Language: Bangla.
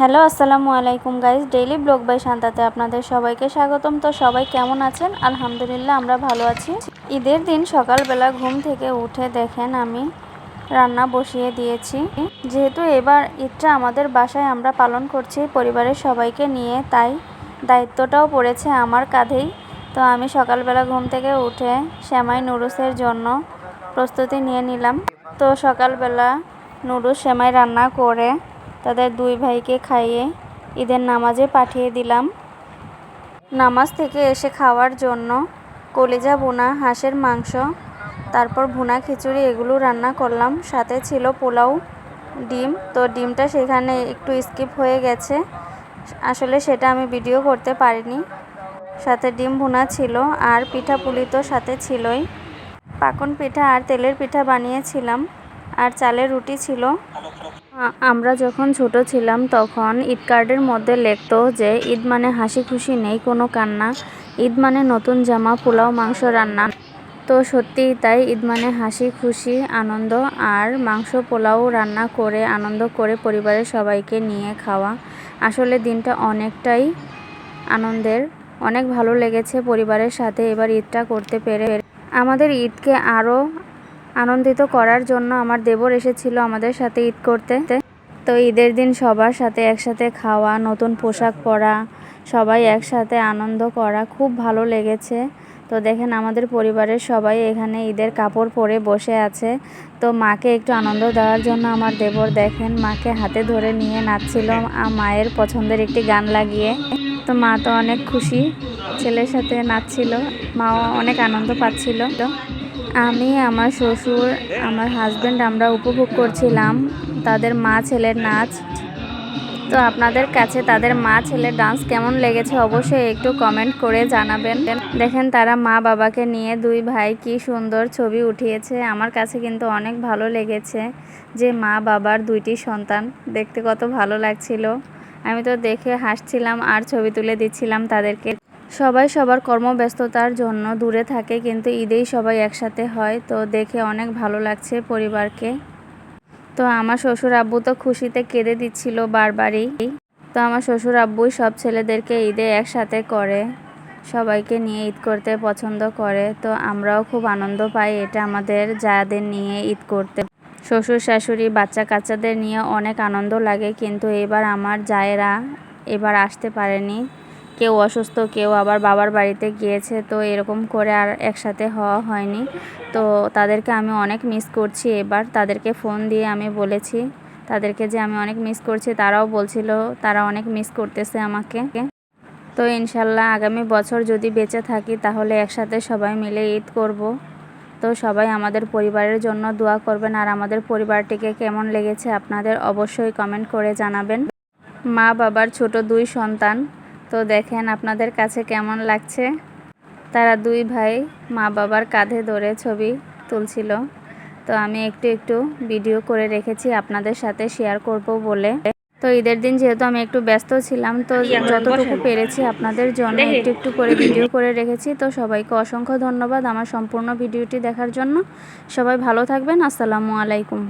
হ্যালো, আসসালামু আলাইকুম গাইজ ডেইলি ব্লগ বাই শান্তাতে আপনাদের সবাইকে স্বাগতম। তো সবাই কেমন আছেন? আলহামদুলিল্লাহ, আমরা ভালো আছি। ঈদের দিন সকালবেলা ঘুম থেকে উঠে দেখেন আমি রান্না বসিয়ে দিয়েছি। যেহেতু এবার ঈদটা আমাদের বাসায় আমরা পালন করছি, পরিবারের সবাইকে নিয়ে, তাই দায়িত্বটাও পড়েছে আমার কাঁধেই। তো আমি সকালবেলা ঘুম থেকে উঠে শ্যামাই নুরুসের জন্য প্রস্তুতি নিয়ে নিলাম। তো সকালবেলা নুডলস শ্যামাই রান্না করে তাদের দুই ভাইকে খাইয়ে ঈদের নামাজে পাঠিয়ে দিলাম। নামাজ থেকে এসে খাওয়ার জন্য কলিজা বোনা হাঁসের মাংস, তারপর ভুনা খিচুড়ি এগুলো রান্না করলাম। সাথে ছিল পোলাও, ডিম। তো ডিমটা সেখানে একটু স্কিপ হয়ে গেছে। আসলে সেটা আমি ভিডিও করতে পারিনি। সাথে ডিম, ভুনা ছিল আর পিঠা পুলি তো সাথে ছিলই। পাকন পিঠা আর তেলের পিঠা বানিয়েছিলাম। আর চালের রুটি ছিল। আমরা যখন ছোট ছিলাম তখন ঈদ কার্ডের মধ্যে লিখতো যে, ঈদ মানে হাসি খুশি নেই, কোনো কান্না। ঈদ মানে নতুন জামা, পোলাও, মাংস রান্না। তো সত্যিই তাই ঈদ মানে হাসি, খুশি, আনন্দ আর মাংস, পোলাও রান্না করে, আনন্দ করে পরিবারের সবাইকে নিয়ে খাওয়া। আসলে দিনটা অনেকটাই আনন্দের। অনেক ভালো লেগেছে পরিবারের সাথে এবার ঈদটা করতে পেরে। আমাদের ঈদকে আরও আনন্দিত করার জন্য আমার দেবর এসেছিল আমাদের সাথে ঈদ করতে। তো ঈদের দিন সবার সাথে একসাথে খাওয়া, নতুন পোশাক পরা, সবাই একসাথে আনন্দ করা, খুব ভালো লেগেছে। তো দেখেন আমাদের পরিবারের সবাই এখানে ঈদের কাপড় পরে বসে আছে। তো মাকে একটু আনন্দ দেওয়ার জন্য আমার দেবর দেখেন মাকে হাতে ধরে নিয়ে নাচছিল মায়ের পছন্দের একটি গান লাগিয়ে। তো মা তো অনেক খুশি, ছেলের সাথে নাচছিল, মাও অনেক আনন্দ পাচ্ছিল। তো আমি, আমার শ্বশুর, আমার হাজব্যান্ড আমরা উপভোগ করছিলাম। তাদের মা ছেলের নাচ তো আপনাদের কাছে তাদের মা ছেলের ডান্স কেমন লেগেছে অবশ্যই একটু কমেন্ট করে জানাবেন। দেখেন তারা মা বাবাকে নিয়ে দুই ভাই কি সুন্দর ছবি উঠিয়েছে। আমার কাছে কিন্তু অনেক ভালো লেগেছে যে মা বাবার দুইটি সন্তান। দেখতে কত ভালো লাগছিল। আমি তো দেখে হাসছিলাম আর ছবি তুলে দিচ্ছিলাম তাদেরকে। সবাই সবার কর্মব্যস্ততার জন্য দূরে থাকে, কিন্তু ঈদেই সবাই একসাথে হয়, তো দেখে অনেক ভালো লাগছে পরিবারকে। তো আমার শ্বশুর আব্বু তো খুশিতে কেঁদে দিচ্ছিল বারবারই। তো আমার শ্বশুর আব্বুই সব ছেলেদেরকে ঈদে একসাথে করে, সবাইকে নিয়ে ঈদ করতে পছন্দ করে। তো আমরাও খুব আনন্দ পাই এটা আমাদের জায়াদের নিয়ে ঈদ করতে। শ্বশুর শাশুড়ি, বাচ্চা কাচ্চাদের নিয়ে অনেক আনন্দ লাগে, কিন্তু এবার আমার জায়েরা এবার আসতে পারেনি। কেউ অসুস্থ, কেউ আবার বাবার বাড়িতে গিয়েছে, তো এরকম করে আর একসাথে হওয়া হয়নি। তো তাদেরকে আমি অনেক মিস করছি। এবার তাদেরকে ফোন দিয়ে আমি বলেছি, তাদেরকে যে আমি অনেক মিস করছি, তারাও বলছিল, তারা অনেক মিস করতেছে আমাকে। তো ইনশাল্লাহ আগামী বছর যদি বেঁচে থাকি, তাহলে একসাথে সবাই মিলে ঈদ করব। তো সবাই আমাদের পরিবারের জন্য দোয়া করবেন। আর আমাদের পরিবারটিকে কেমন লেগেছে, আপনাদের অবশ্যই কমেন্ট করে জানাবেন। মা বাবার ছোট দুই সন্তান। তো দেখেন আপনাদের কাছে কেমন লাগছে? তারা দুই ভাই মা বাবার কাঁধে ধরে ছবি তুলছিল। তো আমি একটু একটু ভিডিও করে রেখেছি আপনাদের সাথে শেয়ার করব বলে। তো ঈদের দিন যেহেতু আমি একটু ব্যস্ত ছিলাম তো যতটুকু পেরেছি আপনাদের জন্য একটু একটু করে ভিডিও করে রেখেছি। তো সবাইকে অসংখ্য ধন্যবাদ আমার সম্পূর্ণ ভিডিওটি দেখার জন্য। সবাই ভালো থাকবেন আসসালামু আলাইকুম।